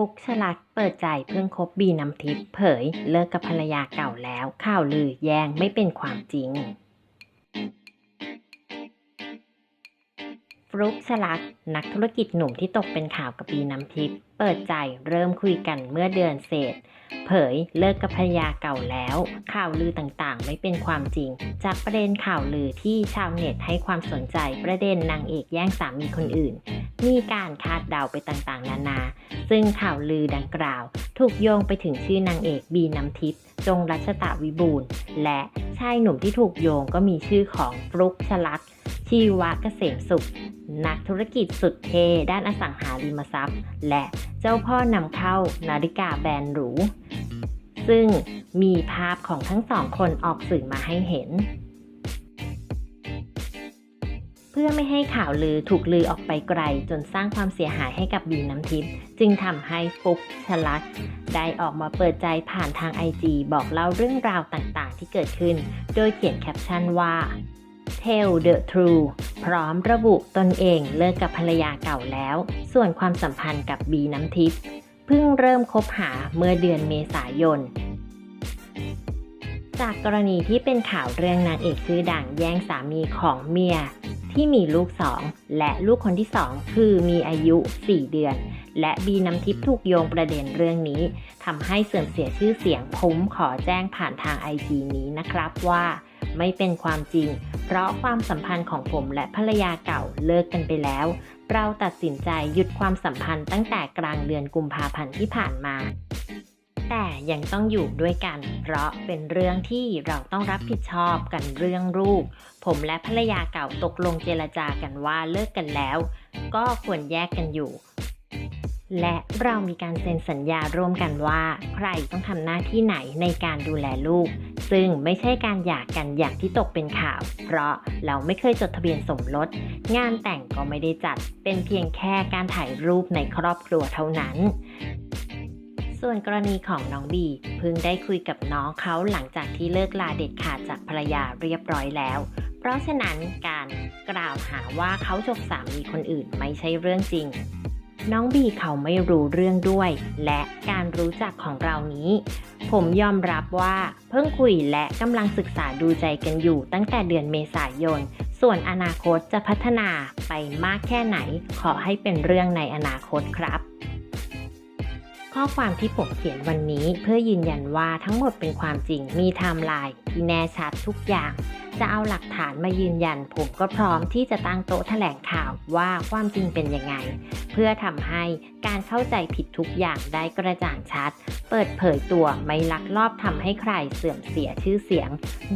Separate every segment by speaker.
Speaker 1: ฟุกชลัดเปิดใจเพิ่งคบบีน้ำทิพย์เผยเลิกกับภรรยาเก่าแล้ว ข่าวลือแย่งไม่เป็นความจริง ฟลุกชลัดนักธุรกิจหนุ่มที่ตกเป็นข่าวกับบีน้ำทิพย์เปิดใจเริ่มคุยกันเมื่อเดือนเศษ เผยเลิกกับภรรยาเก่าแล้ว ข่าวลือต่างๆ ไม่เป็นความจริง จากประเด็นข่าวลือที่ชาวเน็ตให้ความสนใจประเด็นนางเอกแย่งสามีคนอื่น มีการคาดเดาไปต่างๆ นานา ซึ่งข่าวลือดังกล่าว ถูกโยงไปถึงชื่อนางเอกบีน้ำทิพย์จงรัชตะวิบูลย์และชายหนุ่มที่ถูกโยงก็มีชื่อของฟลุกชลัดชีวะเกษมสุข นักธุรกิจสุดเทด้านอสังหาริมทรัพย์ และเจ้าพ่อนำเข้านาฬิกาแบรนด์หรู ซึ่งมีภาพของทั้งสองคนออกสื่อมาให้เห็น พื่อไม่ให้ข่าวลือถูกลือออกไปไกล จนสร้างความเสียหายให้กับบีน้ำทิพย์จึงทำให้ฟุกชลัดได้ออกมาเปิดใจผ่านทางไอจีบอกเล่าเรื่องราวต่างๆ ที่เกิดขึ้น โดยเขียนแคปชั่นว่า Tell the truth พร้อมระบุตนเองเลิกกับภรรยาเก่าแล้ว ส่วนความสัมพันธ์กับบีน้ำทิพย์เพิ่งเริ่มคบหาเมื่อเดือนเมษายน จากกรณีที่เป็นข่าวเรื่องนางเอกชื่อดังแย่งสามีของเมีย ที่มีลูกสองและลูกคนที่สองคือมีอายุ 4 เดือน และบีน้ำทิพย์ถูกโยงประเด็นเรื่องนี้ทำให้เสื่อมเสียชื่อเสียงผมขอแจ้งผ่านทางไอจีนี้นะครับว่า ไม่เป็นความจริง เพราะความสัมพันธ์ของผมและภรรยาเก่าเลิกกันไปแล้ว เราตัดสินใจหยุดความสัมพันธ์ตั้งแต่กลางเดือนกุมภาพันธ์ที่ผ่านมา แต่ยังต้องอยู่ด้วยกัน เพราะเป็นเรื่องที่เราต้องรับผิดชอบกันเรื่องลูก ผมและภรรยาเก่าตกลงเจรจากันว่าเลิกกันแล้ว ก็ควรแยกกันอยู่ และเรามีการเซ็นสัญญาร่วมกันว่า ใครต้องทำหน้าที่ไหนในการดูแลลูก ซึ่งไม่ใช่การหย่ากันอย่างที่ตกเป็นข่าว เพราะเราไม่เคยจดทะเบียนสมรส งานแต่งก็ไม่ได้จัด เป็นเพียงแค่การถ่ายรูปในครอบครัวเท่านั้น ส่วนกรณีของน้องบีเพิ่งได้คุยกับน้องเขาหลังจากที่เลิกลาเด็ดขาดจากภรรยาเรียบร้อยแล้ว เพราะฉะนั้นการกล่าวหาว่าเขาจบสามีคนอื่นไม่ใช่เรื่องจริง น้องบีเขาไม่รู้เรื่องด้วย และการรู้จักของเรานี้ ผมยอมรับว่าเพิ่งคุยและกำลังศึกษาดูใจกันอยู่ตั้งแต่เดือนเมษายน ส่วนอนาคตจะพัฒนาไปมากแค่ไหน ขอให้เป็นเรื่องในอนาคตครับ ข้อความที่ผมเขียนวันนี้เพื่อยืนยันว่าทั้งหมดเป็นความจริงมีไทม์ไลน์ที่แน่ชัดทุกอย่าง จะเอาหลักฐานมายืนยัน ผมก็พร้อมที่จะตั้งโต๊ะแถลงข่าวว่าความจริงเป็นยังไง เพื่อทำให้การเข้าใจผิดทุกอย่างได้กระจ่างชัด เปิดเผยตัวไม่ลักลอบทำให้ใครเสื่อมเสียชื่อเสียง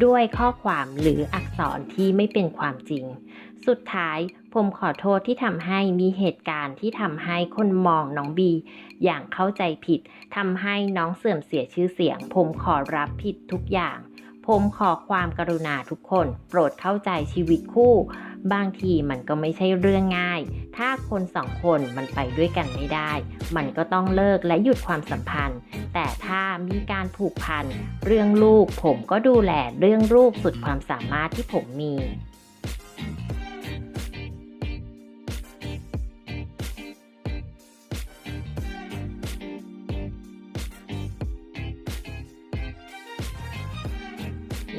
Speaker 1: ด้วยข้อความหรืออักษรที่ไม่เป็นความจริง สุดท้าย ผมขอโทษที่ทำให้มีเหตุการณ์ที่ทำให้คนมองน้องบี อย่างเข้าใจผิดทำให้น้องเสื่อมเสียชื่อเสียง ผมขอรับผิดทุกอย่าง ผมขอความกรุณาทุกคน โปรดเข้าใจชีวิตคู่ บางทีมันก็ไม่ใช่เรื่องง่าย ถ้าคนสองคนมันไปด้วยกันไม่ได้ มันก็ต้องเลิกและหยุดความสัมพันธ์ แต่ถ้ามีการผูกพัน เรื่องลูกผมก็ดูแลเรื่องลูกสุดความสามารถที่ผมมี